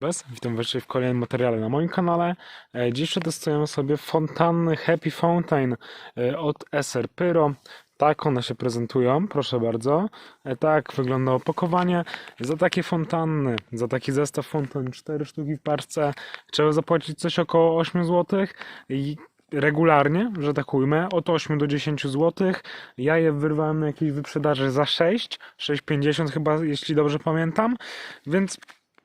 Was. Witam Was w kolejnym materiale na moim kanale. E, Dziś przetestujemy sobie fontanny Happy Fountain e, od SR Pyro. Tak one się prezentują, proszę bardzo. E, Tak wygląda opakowanie. Za takie fontanny, za taki zestaw fontan, 4 sztuki w parce, trzeba zapłacić coś około 8 zł. I regularnie, że tak ujmę, od 8 do 10 zł. Ja je wyrwałem na jakiejś wyprzedaży za 6, 6,50 chyba, jeśli dobrze pamiętam. Więc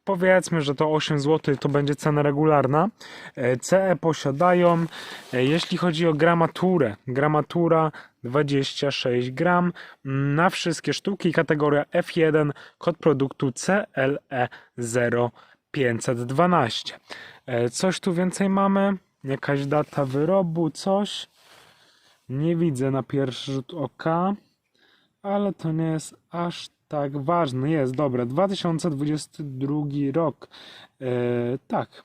powiedzmy, że to 8 zł to będzie cena regularna. E, CE posiadają, e, jeśli chodzi o gramaturę, gramatura 26 gram mm, na wszystkie sztuki, kategoria F1, kod produktu E CLE0512. E, Coś tu więcej mamy? Jakaś data wyrobu, coś? Nie widzę na pierwszy rzut oka, ale to nie jest aż tak ważne. Jest, dobra, 2022 rok. E, tak.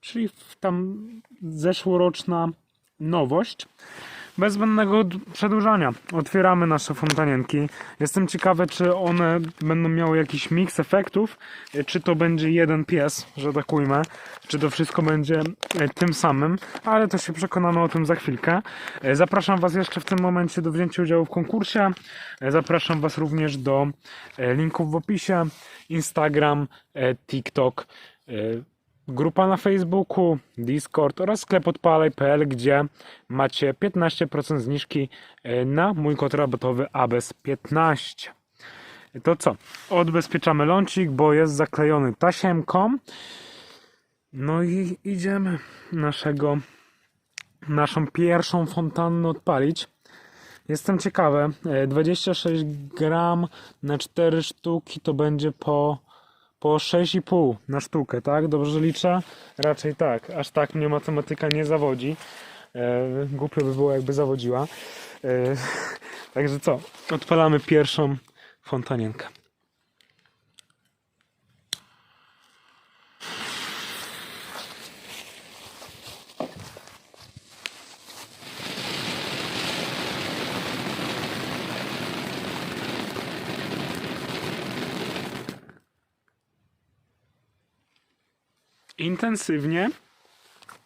Czyli tam zeszłoroczna nowość. Bez zbędnego przedłużania. Otwieramy nasze fontanienki. Jestem ciekawy, czy one będą miały jakiś miks efektów, e, czy to będzie jeden pies, że tak ujmę, czy to wszystko będzie e, tym samym, ale to się przekonamy o tym za chwilkę. E, Zapraszam Was jeszcze w tym momencie do wzięcia udziału w konkursie. Zapraszam Was również do linków w opisie, Instagram, TikTok, grupa na Facebooku, Discord oraz sklep odpalaj.pl, gdzie macie 15% zniżki e, na mój kod rabatowy ABES15. To co? Odbezpieczamy lącik, bo jest zaklejony tasiemką. No i idziemy naszego, naszą pierwszą fontannę odpalić. Jestem ciekawy. e, 26 gram na 4 sztuki to będzie po, po 6,5 na sztukę, tak? Dobrze liczę? Raczej tak. Aż tak mnie matematyka nie zawodzi. E, głupio by było, jakby zawodziła. E, także co? Odpalamy pierwszą fontanienkę. Intensywnie,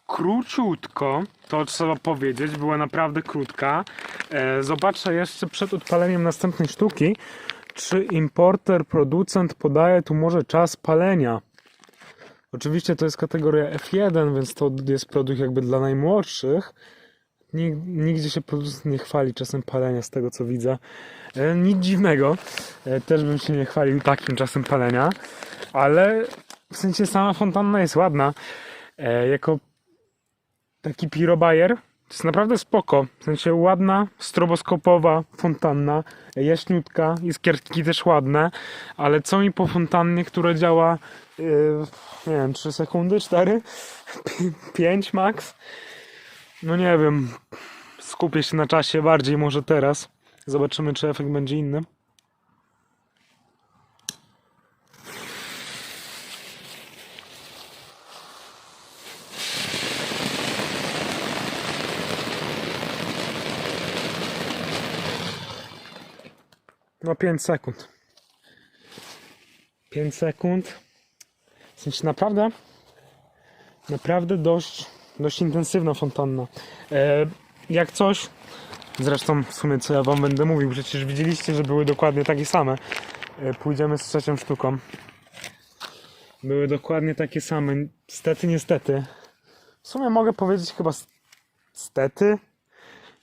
króciutko, to trzeba powiedzieć, była naprawdę krótka. E, Zobaczę jeszcze przed odpaleniem następnej sztuki, czy importer, producent podaje tu może czas palenia. Oczywiście to jest kategoria F1, więc to jest produkt jakby dla najmłodszych. Nig- Nigdzie się producent nie chwali czasem palenia, z tego co widzę. E, Nic dziwnego, e, też bym się nie chwalił takim czasem palenia, ale w sensie sama fontanna jest ładna. E, jako taki pirobajer to jest naprawdę spoko. W sensie ładna, stroboskopowa fontanna, jaśniutka, iskierki też ładne, ale co mi po fontannie, która działa e, nie wiem, 3 sekundy, 4, 5 max? No nie wiem. Skupię się na czasie bardziej może teraz. Zobaczymy, czy efekt będzie inny. No 5 sekund. 5 sekund. W sensie naprawdę, naprawdę dość, dość intensywna fontanna. E, jak coś, zresztą w sumie co ja wam będę mówił, przecież widzieliście, że były dokładnie takie same. E, pójdziemy z trzecią sztuką. Były dokładnie takie same. Stety, niestety. W sumie mogę powiedzieć chyba stety,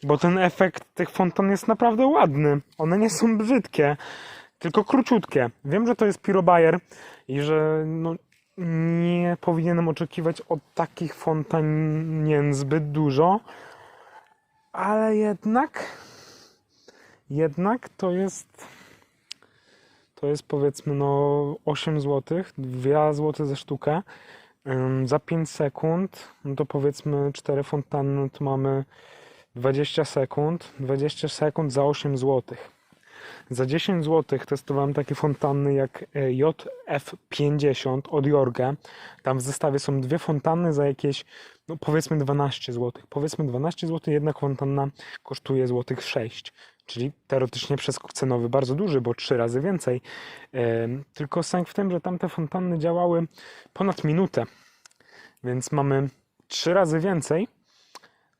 bo ten efekt tych fontan jest naprawdę ładny. One nie są brzydkie, tylko króciutkie. Wiem, że to jest pirobajer i że no, nie powinienem oczekiwać od takich fontanien zbyt dużo, ale jednak jednak to jest to jest powiedzmy no 8 zł, 2 zł za sztukę. Za 5 sekund, no to powiedzmy 4 fontanny to mamy 20 sekund, 20 sekund za 8 zł. Za 10 zł testowałem takie fontanny jak e, JF50 od Jorge. Tam w zestawie są dwie fontanny za jakieś, no powiedzmy 12 zł. Powiedzmy 12 zł, jedna fontanna kosztuje złotych 6. czyli teoretycznie przeskok cenowy bardzo duży, bo trzy razy więcej. Em, Tylko sęk w tym, że tamte fontanny działały ponad minutę, więc mamy trzy razy więcej,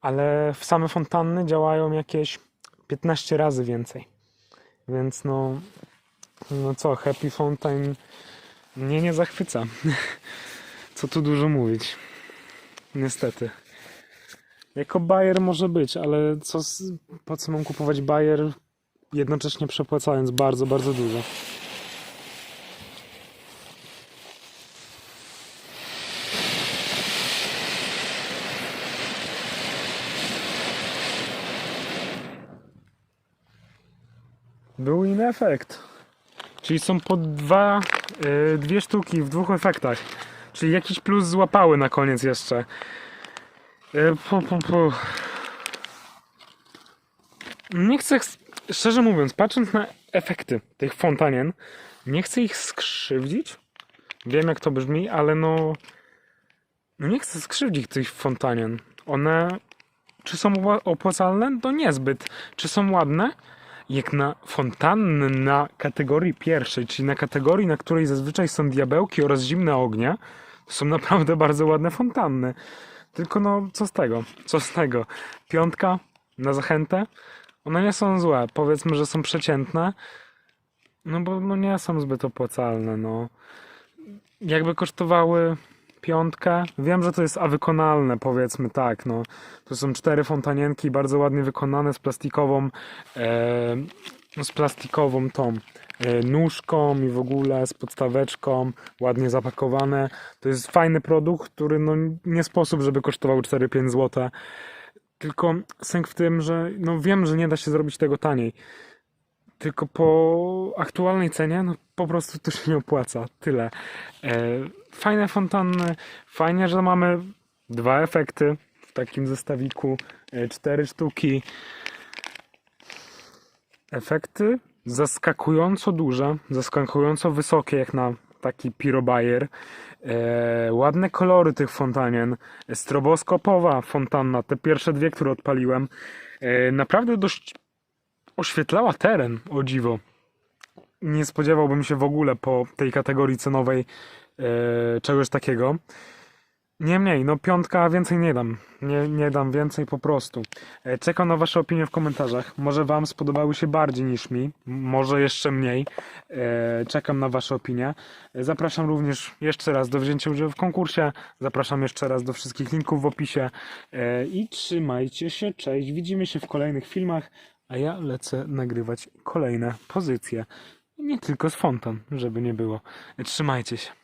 ale w same fontanny działają jakieś 15 razy więcej. Więc no, no co, Happy Fountain mnie nie zachwyca. Co tu dużo mówić. Niestety. Jako Bayer może być, ale co po co mam kupować Bayer jednocześnie przepłacając bardzo, bardzo dużo. Był inny efekt. Czyli są po dwa, y, dwie sztuki w dwóch efektach. Czyli jakiś plus złapały na koniec jeszcze. Y, pu, pu, pu. Nie chcę, szczerze mówiąc, patrząc na efekty tych fontanien, nie chcę ich skrzywdzić. Wiem jak to brzmi, ale no, no nie chcę skrzywdzić tych fontanien. One, czy są opła- opłacalne? To niezbyt. Czy są ładne? Jak na fontanny na kategorii pierwszej, czyli na kategorii, na której zazwyczaj są diabełki oraz zimne ognie, to są naprawdę bardzo ładne fontanny. Tylko no, co z tego? Co z tego? Piątka na zachętę? One nie są złe. Powiedzmy, że są przeciętne. No bo no nie są zbyt opłacalne, no. Jakby kosztowały piątkę, wiem, że to jest awykonalne, powiedzmy tak, no. To są cztery fontanienki, bardzo ładnie wykonane z plastikową, e, z plastikową tą e, nóżką i w ogóle z podstaweczką, ładnie zapakowane. To jest fajny produkt, który no nie sposób, żeby kosztował 4-5 zł. Tylko sęk w tym, że no wiem, że nie da się zrobić tego taniej. Tylko po aktualnej cenie, no po prostu to się nie opłaca. Tyle. E, fajne fontanny, fajnie, że mamy dwa efekty w takim zestawiku, e, cztery sztuki. Efekty zaskakująco duże, zaskakująco wysokie, jak na taki pirobajer. E, ładne kolory tych fontanien. Stroboskopowa fontanna, te pierwsze dwie, które odpaliłem. E, naprawdę dość oświetlała teren, o dziwo. Nie spodziewałbym się w ogóle po tej kategorii cenowej czegoś takiego. Niemniej, no piątka więcej nie dam. Nie, nie dam więcej po prostu. E, Czekam na Wasze opinie w komentarzach. Może Wam spodobały się bardziej niż mi, może jeszcze mniej. E, Czekam na Wasze opinie. E, Zapraszam również jeszcze raz do wzięcia udziału w konkursie. Zapraszam jeszcze raz do wszystkich linków w opisie. E, I trzymajcie się, cześć. Widzimy się w kolejnych filmach, a ja lecę nagrywać kolejne pozycje. Nie tylko z fontan, żeby nie było. E, Trzymajcie się.